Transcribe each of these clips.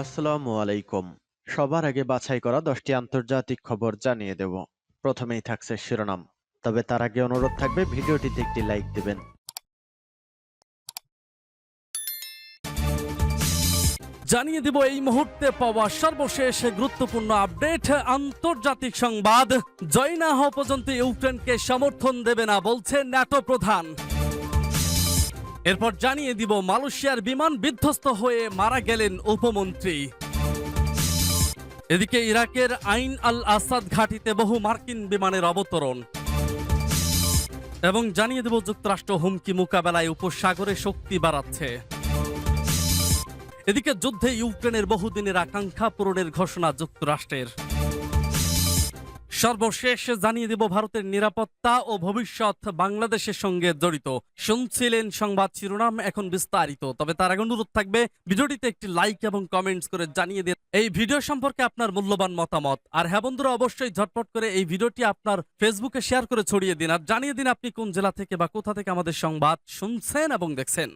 আসসালামু আলাইকুম। সবার আগে বাছাই করা দশটি আন্তর্জাতিক খবর জানিয়ে দেব। প্রথমেই থাকছে শিরোনাম। তবে তার আগে অনুরোধ থাকবে, ভিডিওটিতে একটি লাইক দিবেন। জানিয়ে দিব, এই মুহূর্তে পাওয়া সর্বশেষ গুরুত্বপূর্ণ আপডেট। আন্তর্জাতিক সংবাদ জয় না হওয়া পর্যন্ত ইউক্রেনকে সমর্থন দেবে না, বলছে ন্যাটো প্রধান। এরপর জানিয়ে দিব, মালয়েশিয়ার বিমান বিধ্বস্ত হয়ে মারা গেলেন উপমন্ত্রী। এদিকে ইরাকের আইন আল আসাদ ঘাঁটিতে বহু মার্কিন বিমানের অবতরণ। এবং জানিয়ে দেব, যুক্তরাষ্ট্র হুমকি মোকাবেলায় উপসাগরে শক্তি বাড়াচ্ছে। এদিকে যুদ্ধে ইউক্রেনের বহুদিনের আকাঙ্ক্ষা পূরণের ঘোষণা যুক্তরাষ্ট্রের। সর্বশেষ জানিয়ে দেব ভারতের নিরাপত্তা ও ভবিষ্যৎ বাংলাদেশের সঙ্গে জড়িত। শুনছিলেন সংবাদ শিরোনাম, এখন বিস্তারিত। তবে তার আগে অনুরোধ থাকবে, ভিডিওটিতে একটি লাইক এবং কমেন্টস করে জানিয়ে দিন। এই ভিডিও সম্পর্কে আপনার মূল্যবান মতামত। আর হ্যাঁ বন্ধুরা, অবশ্যই ঝটপট করে এই ভিডিওটি আপনার ফেসবুকে শেয়ার করে ছড়িয়ে দিন। আর জানিয়ে দিন আপনি কোন জেলা থেকে বা কোথা থেকে আমাদের সংবাদ শুনছেন এবং দেখছেন।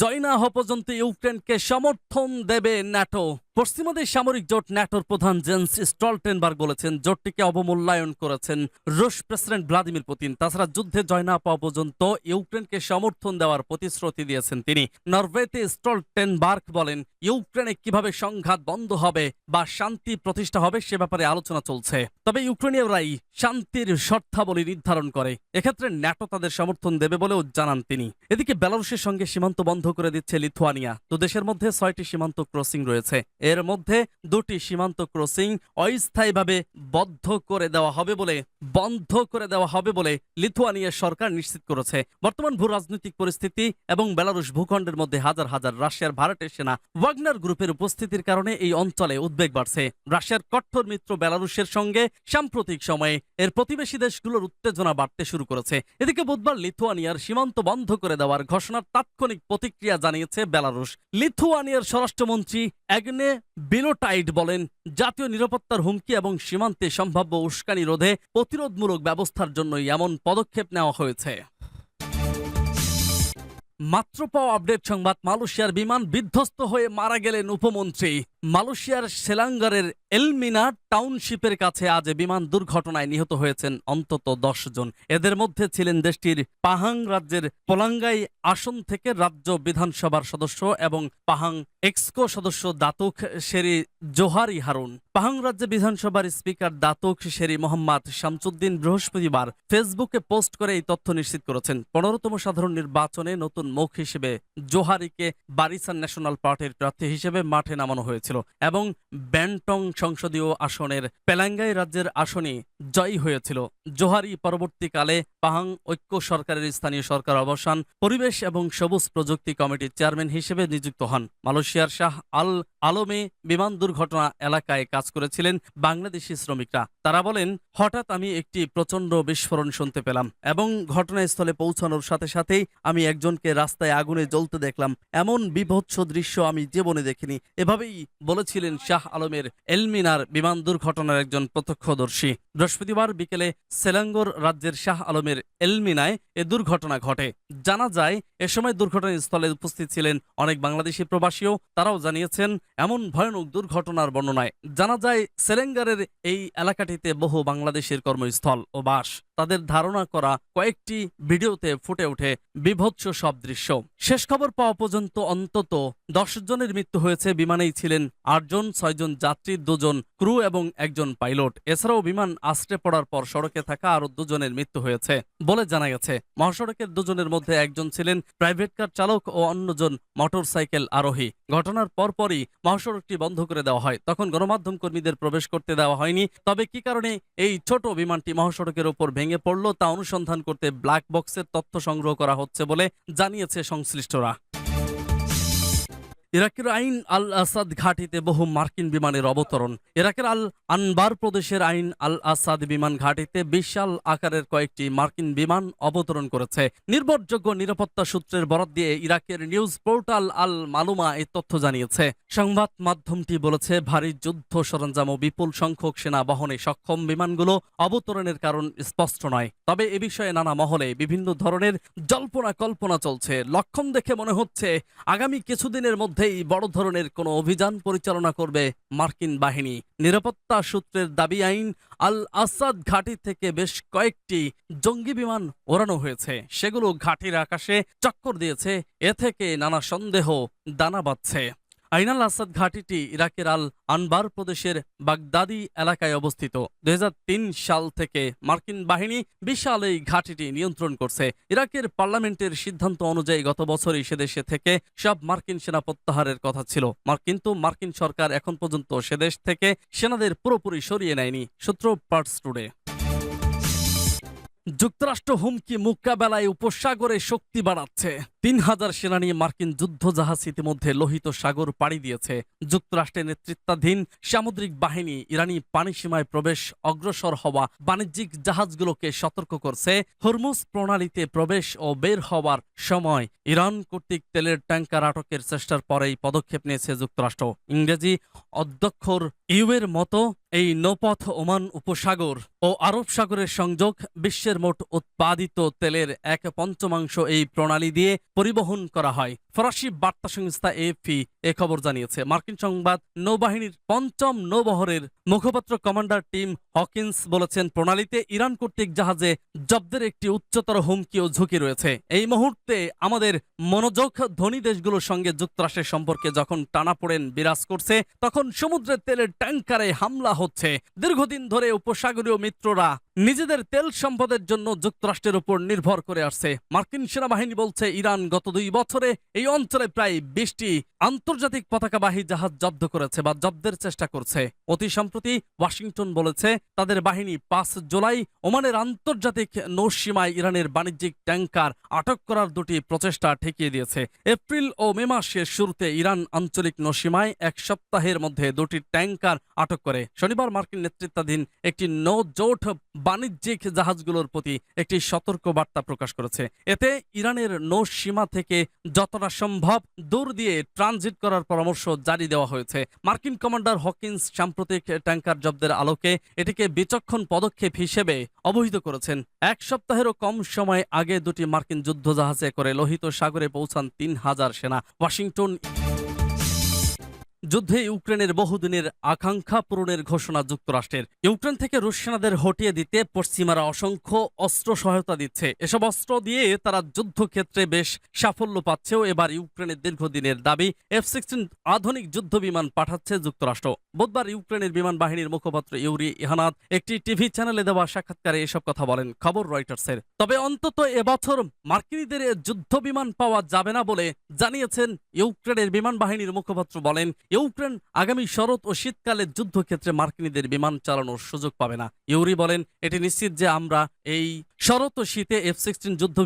জয় না পর্যন্ত ইউক্রেনকে সমর্থন দেবে ন্যাটো পশ্চিমাদের সামরিক জোট ন্যাটোর প্রধান জেন্স স্টলটেনবার্গ বলেছেন, জোটটিকে অবমূল্যায়ন করেছেন রুশ প্রেসিডেন্ট ভ্লাদিমির পুতিন। তাছাড়া যুদ্ধে জয় না পাওয়া পর্যন্ত ইউক্রেনকে সমর্থন দেওয়ার প্রতিশ্রুতি দিয়েছেন তিনি। নরওয়েতে স্টলটেনবার্গ বলেন, ইউক্রেনে কীভাবে সংঘাত বন্ধ হবে বা শান্তি প্রতিষ্ঠা হবে সে ব্যাপারে আলোচনা চলছে। তবে ইউক্রেনীয়রাই শান্তির শর্তাবলী নির্ধারণ করে। এক্ষেত্রে ন্যাটো তাদের সমর্থন দেবে বলেও জানান তিনি। এদিকে বেলারুশের সঙ্গে সীমান্ত বন্ধ করে দিচ্ছে লিথুয়ানিয়া। তো দেশের মধ্যে ছয়টি সীমান্ত ক্রসিং রয়েছে। এর মধ্যে দুটি সীমান্ত ক্রসিং অস্থায়ীভাবে বদ্ধ করে দেওয়া হবে বলে, বন্ধ করে দেওয়া হবে বলে লিথুয়ানিয়ার সরকার নিশ্চিত করেছে। বর্তমান ভূ রাজনৈতিক পরিস্থিতি এবং বেলারুশ ভূখণ্ডের মধ্যে হাজার হাজার রাশিয়ার ভারতের সেনা ওয়াগনার গ্রুপের উপস্থিতির কারণে এই অঞ্চলে উদ্বেগ বাড়ছে। রাশিয়ার কঠোর মিত্র বেলারুশের সঙ্গে সাম্প্রতিক সময়ে এর প্রতিবেশী দেশগুলোর উত্তেজনা বাড়তে শুরু করেছে। এদিকে বুধবার লিথুয়ানিয়ার সীমান্ত বন্ধ করে দেওয়ার ঘোষণার তাৎক্ষণিক প্রতিক্রিয়া জানিয়েছে বেলারুশ। লিথুয়ানিয়ার স্বরাষ্ট্রমন্ত্রী অ্যাগনে বিলোটাইড বলেন। জাতীয় নিরাপত্তার হুমকি এবং সীমান্তে সম্ভাব্য উস্কানি রোধে প্রতিরোধমূলক ব্যবস্থার জন্যই এমন পদক্ষেপ নেওয়া হয়েছে। মাত্র পাওয়া আপডেট সংবাদ, মালয়েশিয়ার বিমান বিধ্বস্ত হয়ে মারা গেলেন উপমন্ত্রী। মালয়েশিয়ার সেলাঙ্গারের এলমিনা টাউনশিপের কাছে আজ বিমান দুর্ঘটনায় নিহত হয়েছেন অন্তত দশ জন। এদের মধ্যে ছিলেন দেশটির পাহাং রাজ্যের পোলাঙ্গাই আসন থেকে রাজ্য বিধানসভার সদস্য এবং পাহাং এক্সকো সদস্য Datuk Sherry Johari Harun. Pahang রাজ্য বিধানসভার speaker Datuk Seri Mohammad Shamsuddin বৃহস্পতিবার ফেসবুকে পোস্ট করে এই তথ্য নিশ্চিত করেছেন। পনেরোতম সাধারণ নির্বাচনে নতুন মুখ হিসেবে জোহারিকে বারিসান ন্যাশনাল পার্টির প্রার্থী হিসেবে মাঠে নামানো হয়েছিল এবং ব্যান্টং সংসদীয় আসনের পেলাঙ্গাই রাজ্যের আসনে জয়ী হয়েছিল। জোহারি পরবর্তীকালে পাহাং ঐক্য সরকারের স্থানীয় সরকার অবসান, পরিবেশ এবং সবুজ প্রযুক্তি কমিটির চেয়ারম্যান হিসেবে নিযুক্ত হন। মালয়েশিয়ার শাহ আল আলমে বিমান দুর্ঘটনা এলাকায় কাজ করেছিলেন বাংলাদেশি শ্রমিকরা। তারা বলেন, হঠাৎ আমি একটি প্রচণ্ড বিস্ফোরণ শুনতে পেলাম এবং ঘটনাস্থলে পৌঁছানোর সাথে সাথেই আমি একজনকে রাস্তায় আগুনে জ্বলতে দেখলাম এমন বিভৎস দৃশ্য আমি জীবনে দেখিনি। এভাবেই বলেছিলেন শাহ আলমের এলমিনার বিমান দুর্ঘটনার একজন প্রত্যক্ষদর্শী। বৃহস্পতিবার বিকেলে সেলাঙ্গর রাজ্যের শাহ আলমের এলমিনায় এ দুর্ঘটনা ঘটে। জানা যায়, এ সময় দুর্ঘটনাস্থলে উপস্থিত ছিলেন অনেক বাংলাদেশি প্রবাসীও, তারাও জানিয়েছেন, এমন ভয়ানক দুর্ঘটনার বর্ণনায়। জানা যায়, সেলেঙ্গারের এই এলাকাটিতে বহু বাংলাদেশের কর্মস্থল ও বাস। তাদের ধারণা করা কয়েকটি ভিডিওতে ফুটে ওঠে বিভৎস সব দৃশ্য। শেষ খবর পাওয়া পর্যন্ত অন্তত দশ জনের মৃত্যু হয়েছে। বিমানেই ছিলেন আটজন, ছয়জন যাত্রী, দুজন ক্রু এবং একজন পাইলট। এছাড়াও বিমান আশ্রে পড়ার পর সড়কে থাকা আরও দুজনের মৃত্যু হয়েছে বলে জানা গেছে। মহাসড়কের দুজনের মধ্যে একজন ছিলেন প্রাইভেট কার চালক ও অন্যজন মোটর সাইকেল আরোহী। ঘটনার পরপরই মহাসড়কটি বন্ধ করে দেওয়া হয়। তখন গণমাধ্যম কর্মীদের প্রবেশ করতে দেওয়া হয়নি। তবে কি কারণে এই ছোট বিমানটি মহাসড়কের ওপর ভেঙে পড়ল তা অনুসন্ধান করতে ব্ল্যাক বক্সের তথ্য সংগ্রহ করা হচ্ছে বলে জানিয়েছে সংশ্লিষ্টরা। ইরাকের আইন আল আসাদ ঘাঁটিতে বহু মার্কিন বিমানের অবতরণ। ইরাকের আল আনবার প্রদেশের আইন আল আসাদ বিমান ঘাঁটিতে বিশাল আকারের কয়েকটি মার্কিন বিমান অবতরণ করেছে। নির্ভরযোগ্য নিরাপত্তা সূত্রের বরাত দিয়ে ইরাকের নিউজ পোর্টাল আল মালুমা এই তথ্য জানিয়েছে। সংবাদ মাধ্যমটি বলেছে, ভারী যুদ্ধ সরঞ্জাম ও বিপুল সংখ্যক সেনা বহনে সক্ষম বিমানগুলো অবতরণের কারণ স্পষ্ট নয়। তবে এ বিষয়ে নানা মহলে বিভিন্ন ধরনের জল্পনা কল্পনা চলছে। লক্ষণ দেখে মনে হচ্ছে, আগামী কিছুদিনের মধ্যে মধ্যেই বড় ধরনের কোনো অভিযান পরিচালনা করবে মার্কিন বাহিনী। নিরাপত্তা সূত্রের দাবি, আইন আল আসাদ ঘাঁটি থেকে বেশ কয়েকটি জঙ্গি বিমান ওড়ানো হয়েছে। সেগুলো ঘাঁটির আকাশে চক্কর দিয়েছে। এ থেকে নানা সন্দেহ, দানা বাঁধছে। আইনাল আসাদ ঘাঁটিটি ইরাকের আল আনবার প্রদেশের বাগদাদি এলাকায় অবস্থিত। দুই হাজার তিন সাল থেকে মার্কিন বাহিনী বিশাল এই ঘাঁটিটি নিয়ন্ত্রণ করছে। ইরাকের পার্লামেন্টের সিদ্ধান্ত অনুযায়ী গত বছরই সেদেশে থেকে সব মার্কিন সেনা প্রত্যাহারের কথা ছিল। কিন্তু মার্কিন সরকার এখন পর্যন্ত সেদেশ থেকে সেনাদের পুরোপুরি সরিয়ে নেয়নি সূত্র পার্টস টুডে। যুক্তরাষ্ট্র হুমকি মোকাবেলায় উপসাগরে শক্তি বাড়াচ্ছে। তিন হাজার সেনা নিয়ে মার্কিন যুদ্ধজাহাজ ইতিমধ্যে লোহিত সাগর পাড়ি দিয়েছে। যুক্তরাষ্ট্রের নেতৃত্বাধীন সামুদ্রিক বাহিনী ইরানি পানি সীমায় প্রবেশ অগ্রসর হওয়া বাণিজ্যিক জাহাজগুলোকে সতর্ক করছে। হরমুজ প্রণালীতে প্রবেশ ও বের হওয়ার সময় ইরান কর্তৃক তেলের ট্যাঙ্কার আটকের চেষ্টার পরেই পদক্ষেপ নিয়েছে যুক্তরাষ্ট্র। ইংরেজি অধ্যক্ষর ইউএর মতো এই নৌপথ ওমান উপসাগর ও আরব সাগরের সংযোগ বিশ্বের মোট উৎপাদিত তেলের এক পঞ্চমাংশ এই প্রণালী দিয়ে পরিবহন করা হয়। ফরাসি বার্তা সংস্থা এএফপি এ খবর জানিয়েছে, মার্কিন সংবাদ নৌবাহিনীর পঞ্চম নৌবহরের মুখপাত্র কমান্ডার টিম হকিন্স বলেছেন, প্রণালীতে ইরান কর্তৃক জাহাজে জব্দের একটি উচ্চতর হুমকি ও ঝুঁকি রয়েছে। এই মুহূর্তে আমাদের মনোযোগ ধনী দেশগুলোর সঙ্গে যুক্তরাষ্ট্রের সম্পর্কে যখন টানাপোড়েন বিরাজ করছে, তখন সমুদ্রের তেলের ট্যাঙ্কারে হামলা হচ্ছে। দীর্ঘদিন ধরে উপসাগরীয় মিত্ররা নিজেদের তেল সম্পদের জন্য যুক্তরাষ্ট্রের উপর নির্ভর করে আসছে। মার্কিন সেনাবাহিনী বলছে, ইরান গত দুই বছরে এই অঞ্চলে প্রায় বিশটি আন্তর্জাতিক পতাকাবাহী জাহাজ জব্দ করেছে বা জব্দের চেষ্টা করছে। অতি সম্প্রতি ওয়াশিংটন বলেছে, তাদের বাহিনী পাঁচ জুলাই ওমানের আন্তর্জাতিক নৌসীমায় ইরানের বাণিজ্যিক ট্যাঙ্কার আটক করার দুটি প্রচেষ্টা ঠেকিয়ে দিয়েছে। এপ্রিল ও মে মাসের শুরুতে ইরান আঞ্চলিক নৌসীমায় এক সপ্তাহের মধ্যে দুটি ট্যাঙ্কার আটক করে। শনিবার মার্কিন নেতৃত্বাধীন একটি নৌ জোট বাণিজ্যিক জাহাজগুলোর প্রতি একটি সতর্ক বার্তা প্রকাশ করেছে। এতে ইরানের নৌ সীমা থেকে যতটা সম্ভব দূর দিয়ে ট্রানজিট করার পরামর্শ জারি দেওয়া হয়েছে। মার্কিন কমান্ডার হকিন্স সাম্প্রতিক ট্যাঙ্কার জব্দের আলোকে এটিকে বিচক্ষণ পদক্ষেপ হিসেবে অবহিত করেছেন। এক সপ্তাহেরও কম সময় আগে দুটি মার্কিন যুদ্ধজাহাজে করে লোহিত সাগরে পৌঁছান তিন হাজার সেনা। ওয়াশিংটন যুদ্ধে ইউক্রেনের বহুদিনের আকাঙ্ক্ষা পূরণের ঘোষণা যুক্তরাষ্ট্রের। ইউক্রেন থেকে রুশ সেনাদের হটিয়ে দিতে পশ্চিমারা অসংখ্য অস্ত্র সহায়তা দিচ্ছে। এসব অস্ত্র দিয়ে তারা যুদ্ধক্ষেত্রে বেশ সাফল্য পাচ্ছেও এবার ইউক্রেনের দীর্ঘদিনের দাবি এফ সিক্সটিন আধুনিক যুদ্ধ বিমান পাঠাচ্ছে যুক্তরাষ্ট্র। বুধবার ইউক্রেনের বিমান বাহিনীর মুখপাত্র ইউরি ইহানাদ একটি টিভি চ্যানেলে দেওয়া সাক্ষাৎকারে এসব কথা বলেন খবর রয়টার্সের। তবে অন্তত এবছর মার্কিনীদের যুদ্ধ বিমান পাওয়া যাবে না বলে জানিয়েছেন ইউক্রেনের বিমান বাহিনীর মুখপাত্র বলেন ইউক্রেন আগামী শরৎ ও শীতকালে যুদ্ধক্ষেত্রে মার্কিনীদের বিমান চালানোর সুযোগ পাবে না। ইউরি বলেন, এটি নিশ্চিত যে আমরা এই শরৎ ও শীতে এফ সিক্সটিন যুদ্ধ